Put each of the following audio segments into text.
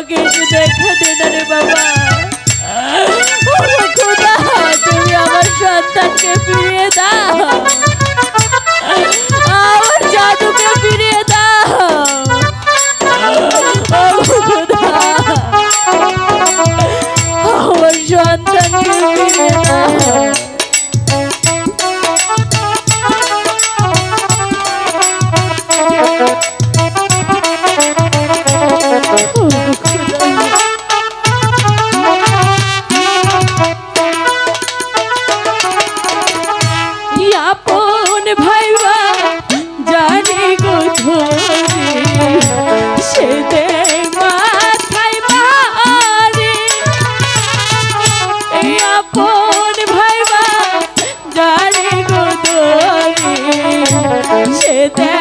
আমাকে একটু দেখা দে না রে বাবা। তুমি আমার সন্তানকে ফিরিয়ে দাও। আমার Yeah.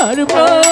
তারপর